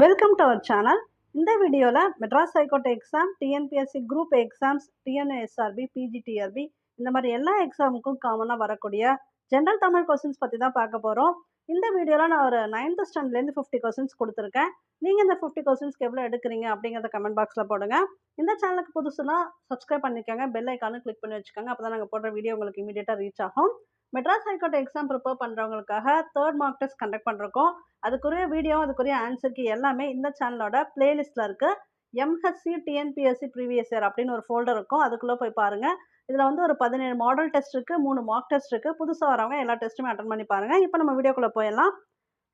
Welcome to our channel இந்த வீடியோவில் Madras high court exam TNPSC group exams TNSRB PGTRB இந்த மாதிரி எல்லா எக்ஸாமுக்கும் காமனாக வரக்கூடிய ஜென்ரல் தமிழ் கொஸ்டின்ஸ் பற்றி தான் பார்க்க போகிறோம் இந்த வீடியோவில் நான் ஒரு நைன்த் ஸ்டாண்டர்ட்லேருந்து ஃபிஃப்டி கொஸ்டின்ஸ் கொடுத்துருக்கேன். நீங்கள் இந்த ஃபிஃப்டி கொஸ்டின்ஸ்க்கு எவ்வளோ எடுக்கிறீங்க அப்படிங்கிறத கமெண்ட் பாக்ஸில் போடுங்க. இந்த சேனலுக்கு புதுசுனா சப்ஸ்கிரைப் பண்ணிக்கோங்க. பெல் ஐக்கானும் கிளிக் பண்ணி வச்சுக்கோங்க. அப்போ தான் நாங்கள் போடுற வீடியோ உங்களுக்கு இமீடியட்டாக ரீச் ஆகும். Madras high court exam prepare பண்ணுறவங்களுக்காக third mark test conduct பண்ணுறோம் அதுக்குரிய வீடியோ அதுக்குரிய ஆன்சருக்கு எல்லாமே இந்த சேனலோட பிளேலிஸ்ட்டில் இருக்குது எம்ஹெச்சி டிஎன்பிஎஸ்சி ப்ரீவியஸ் இயர் அப்படின்னு ஒரு ஃபோல்டர் இருக்கும். அதுக்குள்ளே போய் பாருங்கள் இதில் வந்து ஒரு பதினேழு மாடல் டெஸ்ட் இருக்குது மூணு மார்க் டெஸ்ட் இருக்குது புதுசாக வரவங்க எல்லா டெஸ்ட்டுமே அட்டன் பண்ணி பாருங்கள் இப்போ நம்ம வீடியோக்குள்ளே போயிடலாம்.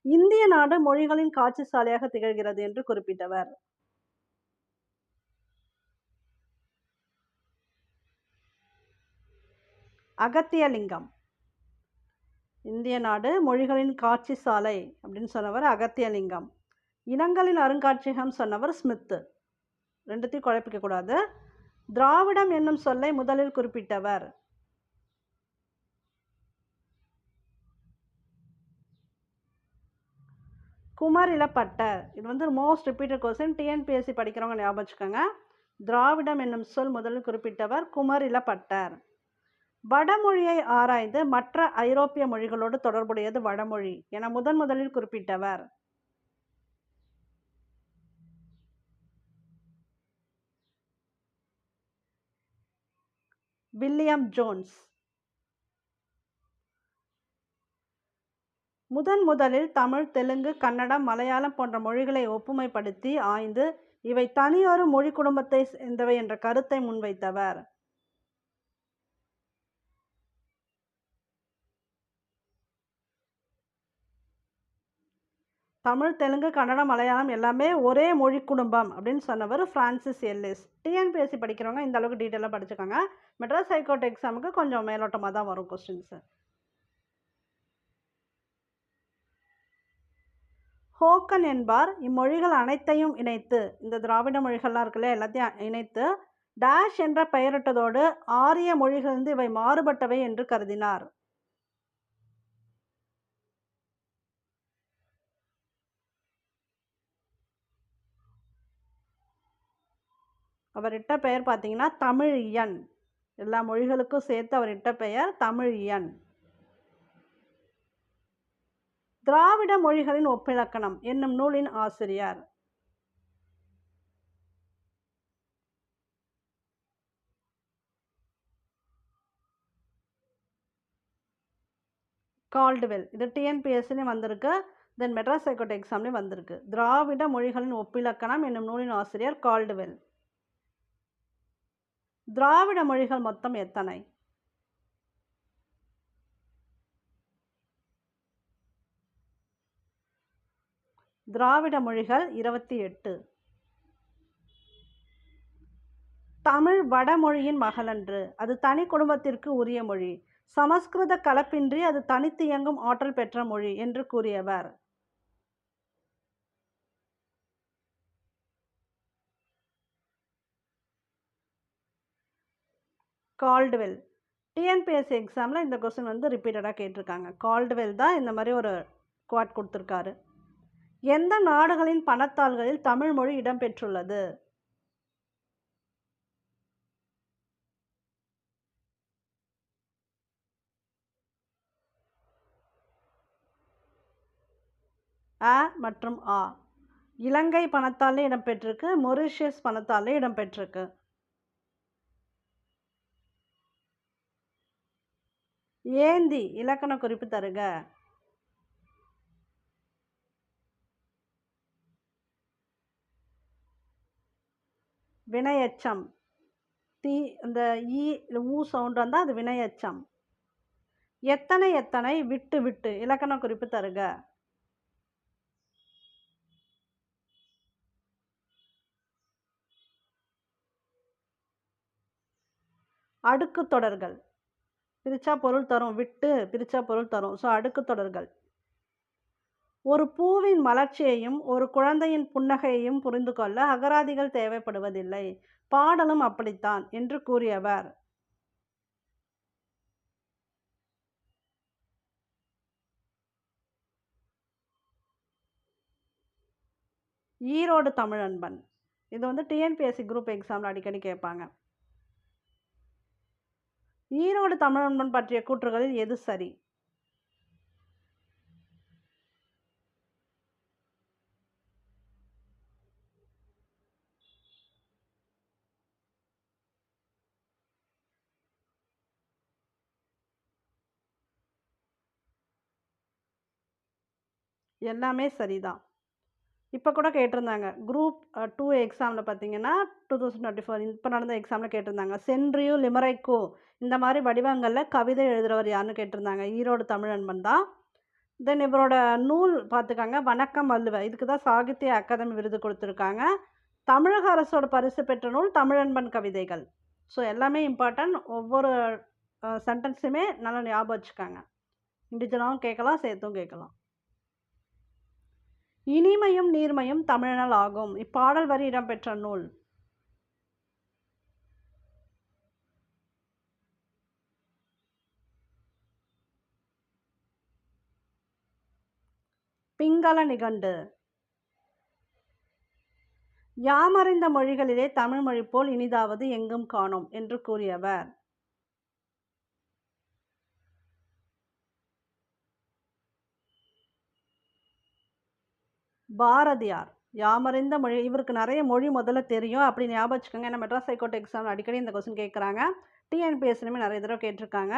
இந்திய நாடு மொழிகளின் காட்சி சாலையாக திகழ்கிறது என்று குறிப்பிட்டவர். அகத்தியலிங்கம். இந்திய நாடு மொழிகளின் காட்சி சாலை அப்படின்னு சொன்னவர் அகத்தியலிங்கம். இனங்களின் அருங்காட்சியகம் சொன்னவர் ஸ்மித்து. ரெண்டுத்தையும் குழப்பிக்க கூடாது. திராவிடம் என்னும் சொல்லை முதலில் குறிப்பிட்டவர். குமரிலப்பட்டர் இது வந்து மோஸ்ட் ரிப்பீட்டட் கொஸ்டின் டிஎன்பிஎஸ்சி படிக்கிறவங்க ஞாபகம் வச்சுக்கோங்க. திராவிடம் என்னும் சொல் முதலில் குறிப்பிட்டவர் குமரிலப்பட்டர் வடமொழியை ஆராய்ந்து மற்ற ஐரோப்பிய மொழிகளோடு தொடர்புடையது வடமொழி என முதன் முதலில் குறிப்பிட்டவர். William Jones. முதன் முதலில் தமிழ் தெலுங்கு கன்னடம் மலையாளம் போன்ற மொழிகளை ஒப்புமைப்படுத்தி ஆய்ந்து இவை தனியொரு மொழி குடும்பத்தை சேர்ந்தவை என்ற கருத்தை முன்வைத்தவர். தமிழ் தெலுங்கு கன்னடம் மலையாளம் எல்லாமே ஒரே மொழி குடும்பம் அப்படின்னு சொன்னவர் ஃப்ரான்சிஸ் எல்லிஸ். டிஎன்பிஎஸ்சி படிக்கிறவங்க இந்த அளவுக்கு டீட்டெயிலாக படிச்சுக்கோங்க. மெட்ராஸ் ஹைகோர்ட் எக்ஸாமுக்கு கொஞ்சம் மேலோட்டமாக தான் வரும் கொஸ்டின்ஸு ஹோக்கன் என்பார் இம்மொழிகள் அனைத்தையும் இணைத்து இந்த திராவிட மொழிகள்லாம் இருக்குல்ல எல்லாத்தையும் இணைத்து டேஷ் என்ற பெயரிட்டதோடு ஆரிய மொழிகளிலிருந்து இவை மாறுபட்டவை என்று கருதினார். அவர் இட்ட பெயர் பார்த்தீங்கன்னா தமிழியன் எல்லா மொழிகளுக்கும் சேர்த்து அவரிட்ட பெயர் தமிழியன் திராவிட மொழிகளின் ஒப்பிலக்கணம் என்னும் நூலின் ஆசிரியர். கால்டுவெல் இது டிஎன்பிஎஸ்சிலையும் வந்திருக்கு. தென் மெட்ராஸ் ஹைகோர்ட் எக்ஸாம்லேயும் வந்திருக்கு. திராவிட மொழிகளின் ஒப்பிலக்கணம் என்னும் நூலின் ஆசிரியர் கால்டுவெல் திராவிட மொழிகள் மொத்தம் எத்தனை? திராவிட மொழிகள் இருபத்தி எட்டு. தமிழ் வடமொழியின் மகளன்று. அது தனி குடும்பத்திற்கு உரிய மொழி. சமஸ்கிருத கலப்பின்றி அது தனித்து இயங்கும் ஆற்றல் பெற்ற மொழி என்று கூறியவர். கால்டுவெல் டிஎன்பிஎஸ்சி எக்ஸாமில் இந்த கொஸ்டின் வந்து ரிப்பீட்டடாக கேட்டிருக்காங்க. கால்டுவெல் தான் இந்த மாதிரி ஒரு குவாட் கொடுத்துருக்காரு. எந்த நாடுகளின் பணத்தாள்களில் தமிழ் மொழி இடம்பெற்றுள்ளது? அ மற்றும் ஆ இலங்கை பணத்தாலே இடம்பெற்றிருக்கு மொரிஷியஸ் பணத்தாலே இடம்பெற்றிருக்கு. ஏந்தி இலக்கண குறிப்பு தருக. வினையச்சம். தீ இந்த ஈ ஊ சவுண்ட் வந்தால் அது வினையச்சம். எத்தனை எத்தனை விட்டு விட்டு இலக்கண குறிப்பு தருக. அடுக்கு தொடர்கள். பிரிச்சா பொருள் தரும் விட்டு பிரிச்சா பொருள் தரும். ஸோ அடுக்கு தொடர்கள். ஒரு பூவின் மலர்ச்சியையும் ஒரு குழந்தையின் புன்னகையையும் புரிந்து கொள்ள அகராதிகள் தேவைப்படுவதில்லை. பாடலும் அப்படித்தான் என்று கூறியவர். ஈரோடு தமிழன்பன். இது வந்து டிஎன்பிஎஸ்சி குரூப் எக்ஸாமில் அடிக்கடி கேட்பாங்க. ஈரோடு தமிழன்பன் பற்றிய கூற்றுகளில் எது சரி? எல்லாமே சரிதான். இப்போ கூட கேட்டிருந்தாங்க. குரூப் டூ எக்ஸாமில் பார்த்தீங்கன்னா டூ தௌசண்ட் டுவெண்ட்டி ஃபோர் இப்போ நடந்த எக்ஸாமில் கேட்டிருந்தாங்க. சென்ட்ரியூ லிமரைக்கோ இந்த மாதிரி வடிவங்களில் கவிதை எழுதுகிறவர் யாருன்னு கேட்டிருந்தாங்க. ஈரோடு தமிழன்பன் தான். தென் இவரோட நூல் பார்த்துக்காங்க வணக்கம் வள்ளுவ இதுக்கு தான் சாகித்ய அகாதமி விருது கொடுத்துருக்காங்க. தமிழக அரசோட பரிசு பெற்ற நூல் தமிழன்பன் கவிதைகள். ஸோ எல்லாமே இம்பார்ட்டன்ட் ஒவ்வொரு சென்டென்ஸுமே நல்லா ஞாபகம் வச்சுக்காங்க. இண்டிவிஜுவலாகவும் கேட்கலாம் சேர்த்தும் கேட்கலாம். இனிமையும் நீர்மையும் தமிழனால் ஆகும். இப்பாடல் வரி இடம்பெற்ற நூல். பிங்கள நிகண்டு. யாமறிந்த மொழிகளிலே தமிழ் மொழி போல் இனிதாவது எங்கும் காணோம் என்று கூறியவர். பாரதியார். யாமறிந்த மொழி இவருக்கு நிறைய மொழி முதல்ல தெரியும். அப்படி ஞாபகம் வச்சுக்கோங்க. ஏன்னா மெட்ராஸ் ஹைகோர்ட் எக்ஸாம் அடிக்கடி இந்த கொஸ்டின் கேட்குறாங்க. டிஎன்பிஎஸ்சிலுமே நிறைய தடவை கேட்டிருக்காங்க.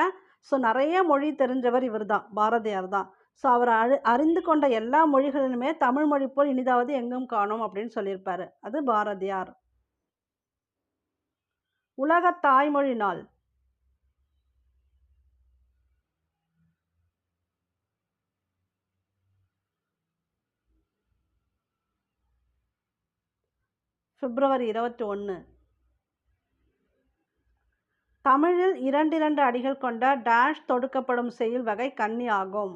ஸோ நிறைய மொழி தெரிஞ்சவர் இவர் தான் பாரதியார் தான். ஸோ அவர் அழி அறிந்து கொண்ட எல்லா மொழிகளிலுமே தமிழ் மொழி போல் இனிதாவது எங்கும் காணும் அப்படின்னு சொல்லியிருப்பார். அது பாரதியார். உலக தாய்மொழி நாள். பிப்ரவரி இருபத்தி ஒன்று தமிழில் இரண்டிரண்டு அடிகள் கொண்ட டேஷ் தொடுக்கப்படும் செயல் வகை கன்னி ஆகும்.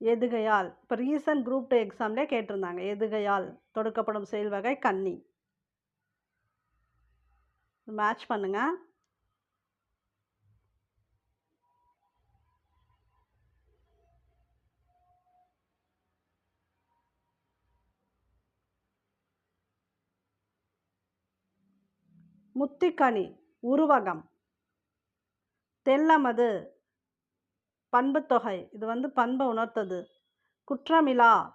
எதுகையால்? இப்போ ரீசன்ட் குரூப் டூ எக்ஸாம்லேயே கேட்டிருந்தாங்க. எதுகையால் தொடுக்கப்படும் செயல் வகை கன்னி? மேட்ச் பண்ணுங்கள் முத்திக்கனி உருவகம். தெல்லமது பண்புத்தொகை. இது வந்து பண்பை உணர்த்தது. குற்றமிலா.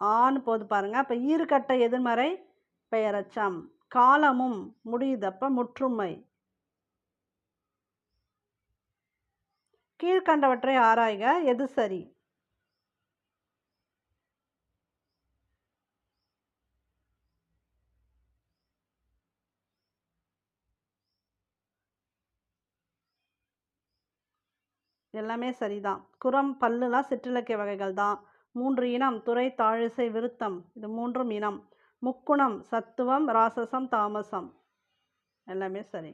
ஆன்னு போது பாருங்கள் அப்போ ஈறுகட்ட எதிர்மறை பெயரச்சம். காலமும் முடியுதப்ப முற்றுமை. கீழ்கண்டவற்றை ஆராய்க. எது சரி? எல்லாமே சரிதான். குரம் பல்லுலாம் சிற்றிலக்கிய வகைகள் தான் மூன்று இனம் துறை தாழிசை விருத்தம் இது மூன்றும் இனம். முக்குணம் சத்துவம் ராசசம் தாமசம். எல்லாமே சரி.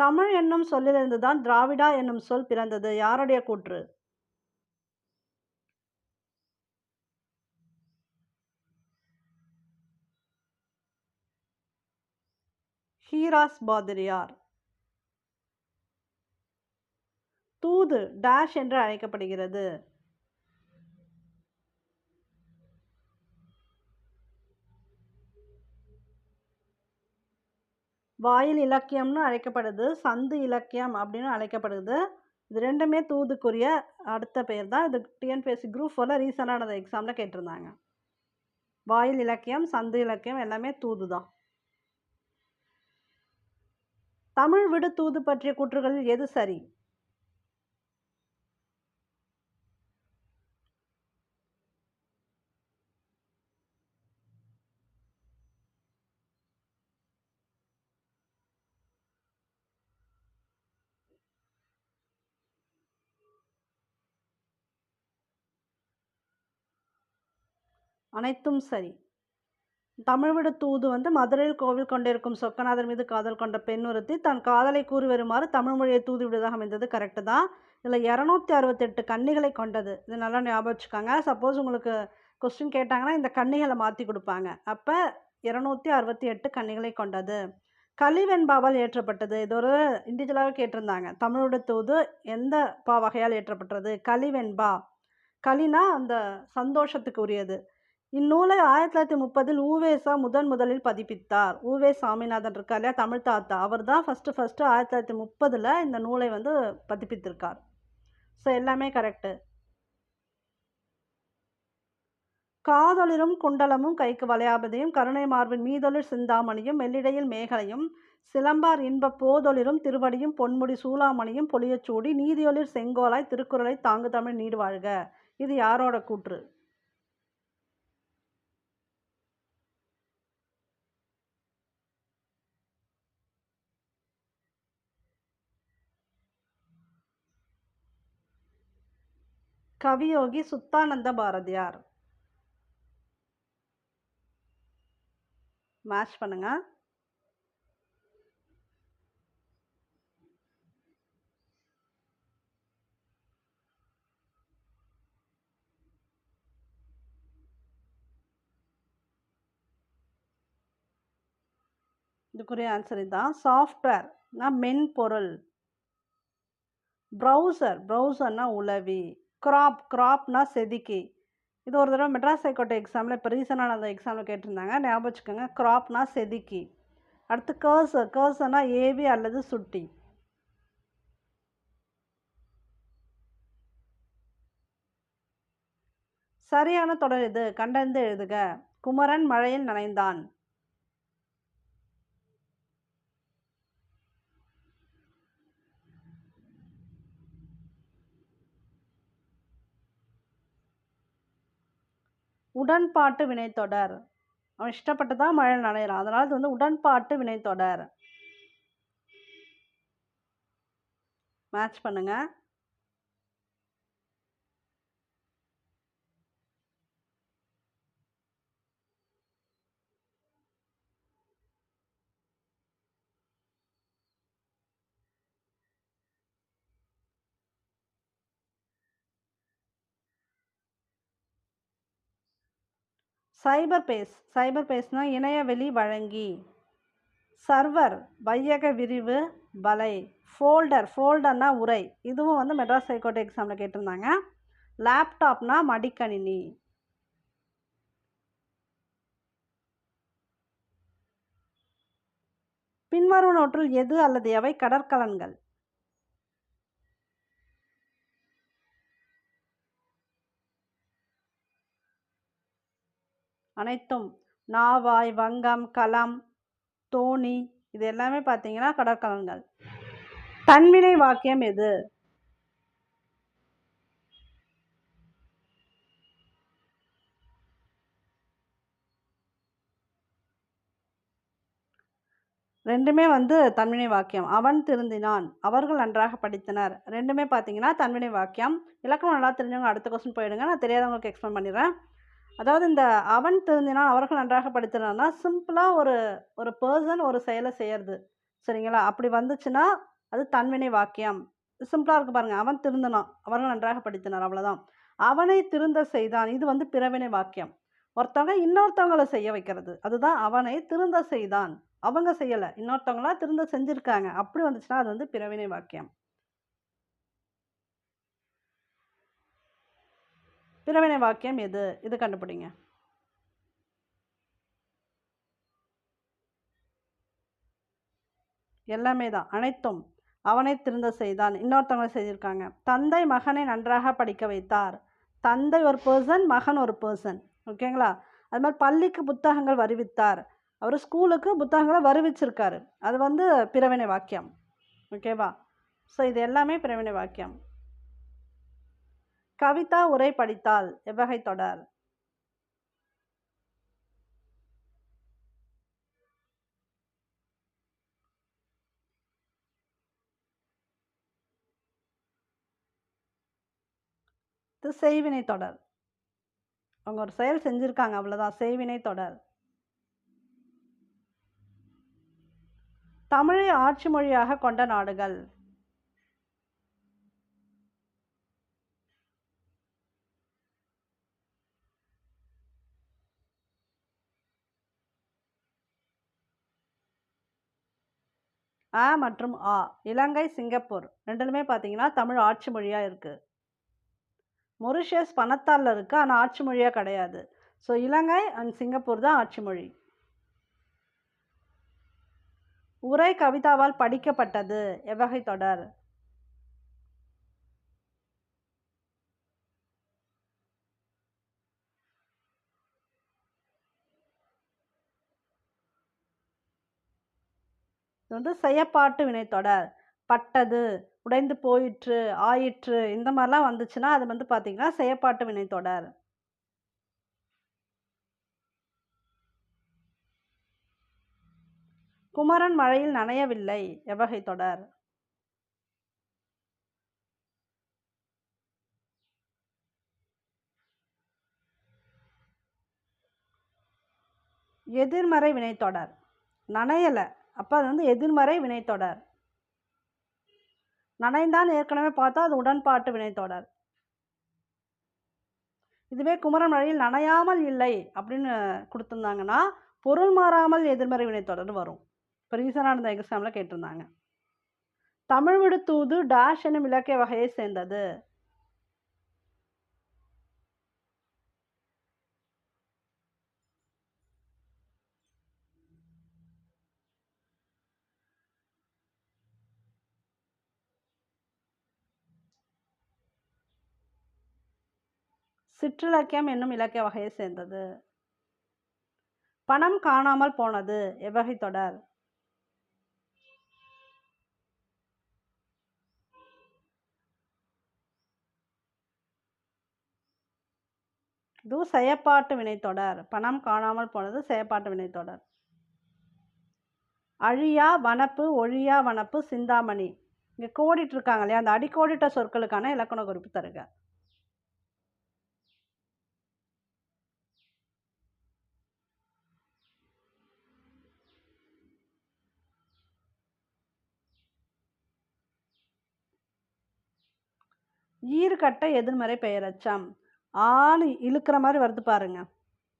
தமிழ் என்னும் சொல்லிலிருந்து தான் திராவிடா என்னும் சொல் பிறந்தது. யாருடைய கூற்று? ஹீராஸ் பாதிரியார். தூது டாஷ் என்று அழைக்கப்படுகிறது. வாயில் இலக்கியம்னு அழைக்கப்படுது சந்து இலக்கியம் அப்படின்னு அழைக்கப்படுது. இது ரெண்டுமே தூதுக்குரிய அடுத்த பேர் தான். இது டிஎன்பிஎஸ்சி குரூப் ஃபோரில் ரீசெண்டான எக்ஸாமில் கேட்டிருந்தாங்க. வாயில் இலக்கியம் சந்து இலக்கியம் எல்லாமே தூது தான். தமிழ் விடு தூது பற்றிய கூற்றுகளில் எது சரி? அனைத்தும் சரி. தமிழ்விட தூது வந்து மதுரையில் கோவில் கொண்டிருக்கும் சொக்கநாதர் மீது காதல் கொண்ட பெண் ஒருத்தி தன் காதலை கூறி வருமாறு தமிழ் மொழியை தூது விடுவதாக அமைந்தது கரெக்டு தான். இதில் இரநூத்தி அறுபத்தெட்டு கன்னிகளை கொண்டது. இது நல்லா ஞாபகம் வச்சுக்கோங்க. சப்போஸ் உங்களுக்கு கொஸ்டின் கேட்டாங்கன்னா இந்த கன்னிகளை மாற்றி கொடுப்பாங்க. அப்போ இரநூத்தி அறுபத்தி எட்டு கன்னிகளை கொண்டது. கலிவெண்பாவால் ஏற்றப்பட்டது. இது ஒரு இண்டிவிஜுவலாகவே கேட்டிருந்தாங்க. தமிழோட தூது எந்த பா வகையால் ஏற்றப்பட்டது? கலிவெண்பா. கலினா அந்த சந்தோஷத்துக்கு உரியது இந்நூலை ஆயிரத்தி தொள்ளாயிரத்தி முப்பதில் ஊவேசா முதன் முதலில் பதிப்பித்தார். ஊவே சாமிநாதன் இருக்கார் இல்லையா? தமிழ் தாத்தா. அவர் தான் ஃபஸ்ட்டு ஃபஸ்ட்டு ஆயிரத்தி தொள்ளாயிரத்தி முப்பதில் இந்த நூலை வந்து பதிப்பித்திருக்கார். ஸோ எல்லாமே கரெக்டு காதொளிரும் குண்டலமும் கைக்கு வளையாபதியும் கருணை மார்பின் மீதொளிர் சிந்தாமணியும் மெல்லிடையில் மேகலையும் சிலம்பார் இன்ப போதொளிரும் திருவடியும் பொன்முடி சூளாமணியும் பொலியச்சூடி நீதியொளிர் செங்கோலாய் திருக்குறளை தாங்கு தமிழ் நீடு வாழ்க. இது யாரோட கூற்று? கவியோகி சுத்தானந்த பாரதியார். மேட்ச் பண்ணுங்க. இதுக்குரிய ஆன்சர் இதுதான் சாஃப்ட்வேர்னா மென்பொருள். ப்ரௌசர் ப்ரௌசர்னா உளவி. க்ராப் க்ராப்னால் செதுக்கி. இது ஒரு தடவை மெட்ராஸ் ஹைகோர்ட் எக்ஸாமில் இப்போ ரீசனாக அந்த எக்ஸாமில் கேட்டிருந்தாங்க. ஞாபகம் வச்சுக்கோங்க க்ராப்னால் செதுக்கி. அடுத்து கேர்ஸ் கேர்ஸ்னா ஏவி அல்லது சுட்டி. சரியான தொடர் இது. கண்டறிந்து எழுதுக. குமரன் மழையில் நனைந்தான். உடன்பாட்டு வினைத்தொடர் அவன் இஷ்டப்பட்டு தான் மழை நனையிறான். அதனால் இது வந்து உடன்பாட்டு வினைத்தொடர் மேட்ச் பண்ணுங்கள் சைபர் பேஸ் சைபர் பேஸ்னால் இணையவெளி வழங்கி. சர்வர் வையக விரிவு வலை ஃபோல்டர் ஃபோல்டர்னா உரை. இதுவும் வந்து மெட்ராஸ் ஹைகோர்ட் எக்ஸாமில் கேட்டிருந்தாங்க. லேப்டாப்னா மடிக்கணினி. பின்வரும் நோற்றில் எது அல்லது எவை கடற்கலன்கள்? அனைத்தும் நாவாய் வங்கம் களம் தோணி இது எல்லாமே பார்த்தீங்கன்னா கடற்கலன்கள். தன்வினை வாக்கியம் எது? ரெண்டுமே வந்து தன்வினை வாக்கியம். அவன் திருந்தினான் அவர்கள் நன்றாக படித்தனர். ரெண்டுமே பார்த்தீங்கன்னா தன்வினை வாக்கியம். இலக்கணம் நல்லா தெரிஞ்சவங்க அடுத்த கொஸ்டின் போயிடுங்க நான் தெரியாதவங்களுக்கு எக்ஸ்பிளைன் பண்ணிடுறேன். அதாவது இந்த அவன் திருந்தினால் அவர்கள் நன்றாக படித்தனார்னா சிம்பிளாக ஒரு ஒரு பர்சன் ஒரு செயலை செய்யறது. சரிங்களா? அப்படி வந்துச்சுன்னா அது தன்வினை வாக்கியம். சிம்பிளாக இருக்குது பாருங்கள் அவன் திருந்தினான். அவர்கள் நன்றாக படித்தனர். அவ்வளோதான் அவனை திருந்த செய்தான். இது வந்து பிறவினை வாக்கியம். ஒருத்தவங்க இன்னொருத்தவங்களை செய்ய வைக்கிறது. அதுதான் அவனை திருந்த செய்தான். அவங்க செய்யலை. இன்னொருத்தவங்களா திருந்த செஞ்சுருக்காங்க. அப்படி வந்துச்சுன்னா அது வந்து பிறவினை வாக்கியம். பிறவினை வாக்கியம் எது? இது கண்டுபிடிங்க. எல்லாமே தான். அனைத்தும் அவனை திருந்த செய்தான். இன்னொருத்தவங்களை செய்திருக்காங்க. தந்தை மகனை நன்றாக படிக்க வைத்தார். தந்தை ஒரு பர்சன் மகன் ஒரு பர்சன் ஓகேங்களா அது மாதிரி பள்ளிக்கு புத்தகங்கள் வருவித்தார். அவர் ஸ்கூலுக்கு புத்தகங்களை வருவிச்சிருக்காரு. அது வந்து பிறவினை வாக்கியம். ஓகேவா ஸோ இது எல்லாமே பிறவினை வாக்கியம். கவிதா உரை படித்தால் எவ்வகை தொடர்? இது செய்வினை தொடர். அவங்க ஒரு செயல் செஞ்சுருக்காங்க அவ்வளோதான் செய்வினை தொடர். தமிழை ஆட்சி மொழியாக கொண்ட நாடுகள். அ மற்றும் ஆ. இலங்கை சிங்கப்பூர். ரெண்டுலுமே பார்த்தீங்கன்னா தமிழ் ஆட்சி மொழியாக இருக்குது மொரிஷியஸ் பணத்தாளில் இருக்குது ஆனால் ஆட்சி மொழியாக கிடையாது. ஸோ இலங்கை அண்ட் சிங்கப்பூர் தான் ஆட்சி மொழி. உரை கவிதாவால் படிக்கப்பட்டது. எவ்வகை தொடர்? இது வந்து செயப்பாட்டு வினைத்தொடர். பட்டது உடைந்து போயிற்று ஆயிற்று இந்த மாதிரிலாம் வந்துச்சுன்னா அது வந்து பார்த்திங்கன்னா செயப்பாட்டு வினைத்தொடர். குமரன் மழையில் நனையவில்லை எவ்வகை தொடர். எதிர்மறை வினைத்தொடர். நனையலை. அப்போ அது வந்து எதிர்மறை வினைத்தொடர் நனைந்தான் ஏற்கனவே பார்த்தா அது உடன்பாட்டு வினைத்தொடர் இதுவே குமரன் மழையில் நனையாமல் இல்லை அப்படின்னு கொடுத்துருந்தாங்கன்னா பொருள் மாறாமல் எதிர்மறை வினைத்தொடர் வரும். இப்போ ரீசனாக இருந்த எக்ஸாமில் கேட்டிருந்தாங்க. தமிழ் விடு தூது டேஷ் என்னும் இலக்கிய வகையை சேர்ந்தது. சிற்றிலக்கியம் என்னும் இலக்கிய வகையை சேர்ந்தது. பணம் காணாமல் போனது எவ்வகை தொடர்? இது செயப்பாட்டு வினைத்தொடர் பணம் காணாமல் போனது செயப்பாட்டு வினைத்தொடர் அழியா வனப்பு ஒழியா வனப்பு சிந்தாமணி. இங்கே கோடிட்டு இருக்காங்க இல்லையா? அந்த அடிக்கோடிட்ட சொற்களுக்கான இலக்கண குறிப்பு தருக. ஈறுகட்ட எதிர்மறை பெயரச்சம். ஆணு இழுக்கிற மாதிரி வருது பாருங்க.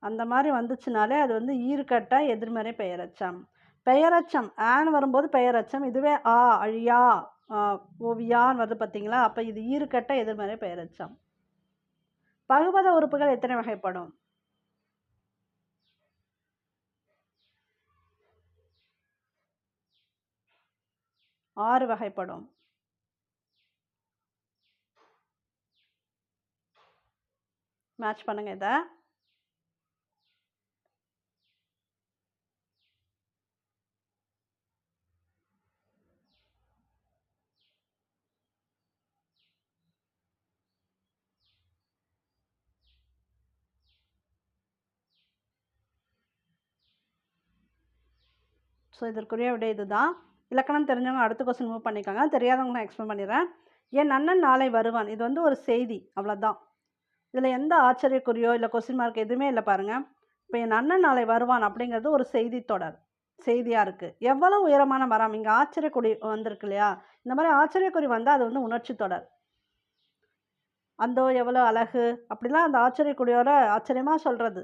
அந்த மாதிரி வந்துச்சுனாலே அது வந்து ஈறுகட்ட எதிர்மறை பெயரச்சம். பெயரச்சம் ஆன் வரும்போது பெயரச்சம் இதுவே ஆ அழியா ஓவியான்னு வருது பார்த்தீங்களா? அப்போ இது ஈறுகட்ட எதிர்மறை பெயரச்சம். பகுபத உறுப்புகள் எத்தனை வகைப்படும்? ஆறு வகைப்படும். மேட்ச் பண்ணுங்க இதை. ஸோ இதற்குரிய விட இதுதான். இலக்கணம் தெரிஞ்சவங்க அடுத்த கொஸ்டின் மூவ் பண்ணிக்கோங்க. தெரியாதவங்க நான் எக்ஸ்பிளைன் பண்ணிடுறேன். என் அண்ணன் நாளை வருவான். இது வந்து ஒரு செய்தி. அவ்வளோதான் இதில் எந்த ஆச்சரியக்குறியோ இல்லை கொஸ்டின் மார்க் எதுவுமே இல்லை பாருங்கள் இப்போ என் அண்ணன் நாளை வருவான் அப்படிங்கிறது ஒரு செய்தி தொடர் செய்தியாக இருக்குது எவ்வளோ உயரமான மரம்? இங்கே ஆச்சரியக்குடி வந்திருக்கு இல்லையா? இந்த மாதிரி ஆச்சரியக்குறி வந்தால் அது வந்து உணர்ச்சி தொடர். அந்தோ எவ்வளோ அழகு. அப்படிலாம் அந்த ஆச்சரியக்குடியோட ஆச்சரியமாக சொல்கிறது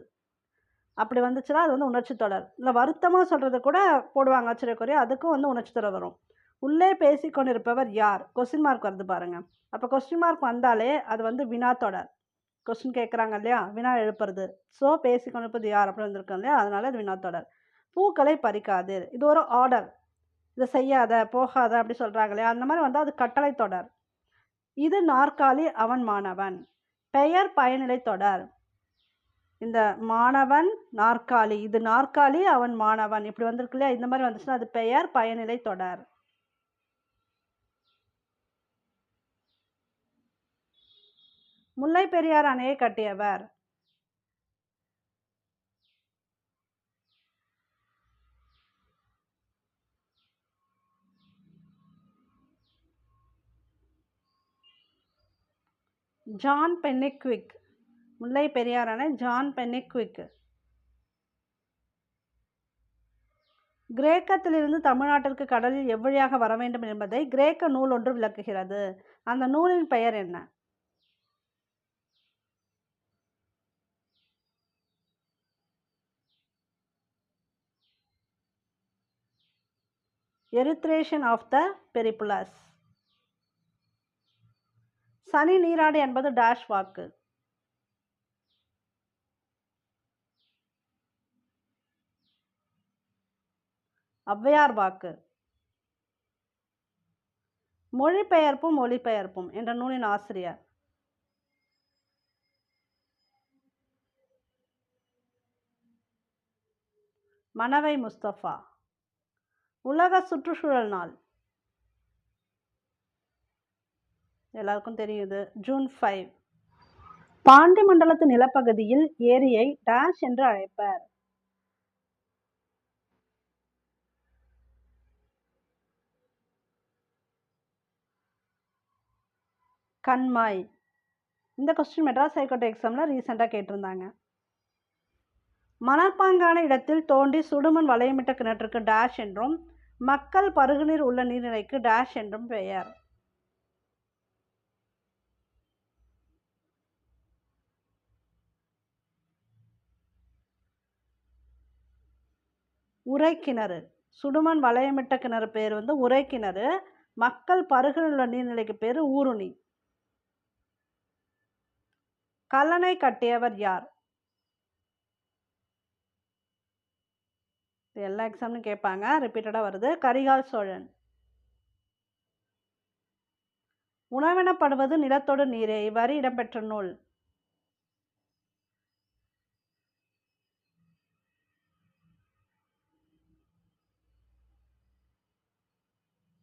அப்படி வந்துச்சுன்னா அது வந்து உணர்ச்சி தொடர். இல்லை வருத்தமாக சொல்கிறது கூட போடுவாங்க ஆச்சரியக்குறி. அதுக்கும் வந்து உணர்ச்சி தொடர் வரும். உள்ளே பேசி கொண்டிருப்பவர் யார்? கொஸ்டின் மார்க் வருது பாருங்கள் அப்போ கொஸ்டின் மார்க் வந்தாலே அது வந்து வினா தொடர். கொஸ்டின் கேட்குறாங்க இல்லையா? வினா எழுப்புறது. ஸோ பேசி கொண்டிருப்பது யார்? அப்படி வந்திருக்கோம் இல்லையா? அதனால இது வினா தொடர். பூக்களை பறிக்காதீர் இது ஒரு ஆர்டர் இதை செய்யாத போகாத அப்படி சொல்கிறாங்க இல்லையா? அந்த மாதிரி வந்து அது கட்டளை தொடர். இது நாற்காலி அவன் மாணவன். பெயர் பயனிலை தொடர். இந்த மாணவன் நாற்காலி. இது நாற்காலி அவன் மாணவன். இப்படி வந்திருக்கு இல்லையா? இந்த மாதிரி வந்துச்சுன்னா அது பெயர் பயனிலை தொடர். முல்லை பெரியார் அணையை கட்டியவர். ஜான் பென்னிக்விக் முல்லை பெரியார் அணை ஜான் பென்னிக்விக். கிரேக்கத்திலிருந்து தமிழ்நாட்டிற்கு கடலில் எவ்வழியாக வர வேண்டும் என்பதை கிரேக்க நூல் ஒன்று விளக்குகிறது. அந்த நூலின் பெயர் என்ன? எரித்ரேஷன் ஆஃப் த பெரிப்புலஸ் சனி நீராடு என்பது டேஷ் வாக்கு. ஔவையார் வாக்கு. மொழிபெயர்ப்பும் மொழிபெயர்ப்பும் என்ற நூலின் ஆசிரியர். மனவை முஸ்தபா. உலக சுற்றுச்சூழல் நாள். எல்லாருக்கும் தெரியுது ஜூன் ஃபைவ் பாண்டி மண்டலத்து நிலப்பகுதியில் ஏரியை டேஷ் என்று அழைப்பர். கண்மாய். இந்த கொஸ்டின் மெட்ராஸ் ஹைகோர்ட் எக்ஸாமில் ரீசெண்டாக கேட்டிருந்தாங்க. மணற்பாங்கான இடத்தில் தோண்டி சுடுமண் வளையமிட்ட கிணற்றுக்கு டேஷ் என்றும் மக்கள் பருகுநீர் உள்ள நீர்நிலைக்கு டேஷ் என்றும் பெயர். உரைக்கிணறு சுடுமண் வளையமிட்ட கிணறு பேர் வந்து உரைக்கிணறு மக்கள் பருகில் உள்ள நீர்நிலைக்கு பேர் ஊருணி. கல்லணை கட்டியவர் யார்? இது எல்லா எக்ஸாம்னு கேட்பாங்க. ரிப்பீட்டடாக வருது. கரிகால் சோழன். உணவெனப்படுவது நிலத்தோடு நீரே. இவ்வாறு இடம்பெற்ற நூல்.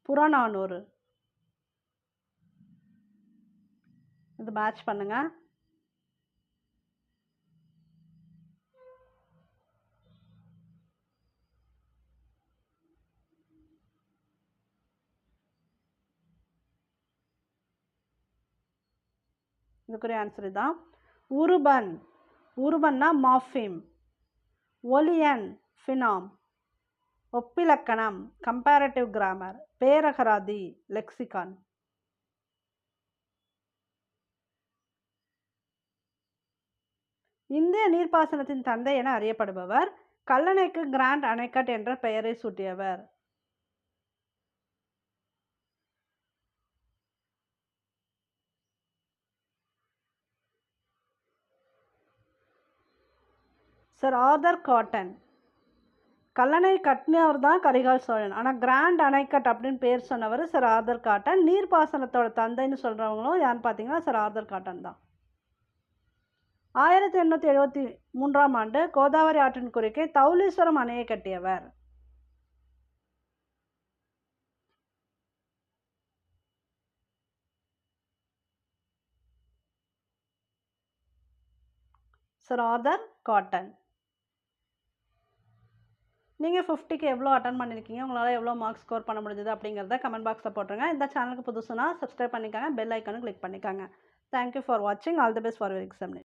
புறநானூறு. இது மேட்ச் பண்ணுங்கள் இதுக்குரிய ஆன்சர் இதுதான் உருபன். உருபன்னா மாஃபிம் ஒலியன் ஃபினாம் ஒப்பிலக்கணம் கம்பேரட்டிவ் கிராமர் பேரகராதி லெக்சிகான் இந்திய நீர்ப்பாசனத்தின் தந்தை என அறியப்படுபவர் கல்லணைக்கு கிராண்ட் அணைக்கட் என்ற பெயரை சூட்டியவர். சார் ஆதர் காட்டன் கல்லணை கட்டினவர் தான் கரிகால் சோழன். ஆனால் கிராண்ட் அணைக்கட் அப்படின்னு பேர் சொன்னவர் சார் ஆதர் காட்டன் நீர்ப்பாசனத்தோட தந்தைன்னு சொல்கிறவங்களும் யாருன்னு பார்த்தீங்கன்னா சார் ஆதர் காட்டன் தான். ஆயிரத்தி எண்ணூற்றி எழுபத்தி மூன்றாம் ஆண்டு கோதாவரி ஆற்றின் குறுக்கே தௌலீஸ்வரம் அணையை கட்டியவர். சார் ஆதர் காட்டன் நீங்கள் ஃபிஃப்டிக்கு எவ்வளோ அட்டன் பண்ணியிருக்கீங்க உங்களால் எவ்வளோ மார்க்ஸ் ஸ்கோர் பண்ண முடிஞ்சது அப்படிங்கிறத கமெண்ட் பாக்ஸில் போட்டுருங்க. இந்த சேனலுக்கு புதுசுனா சப்ஸ்கிரைப் பண்ணிக்கோங்க. பெல் ஐக்கானும் கிளிக் பண்ணிக்கோங்க. தேங்க்யூ ஃபார் வாட்சிங் all the best for examination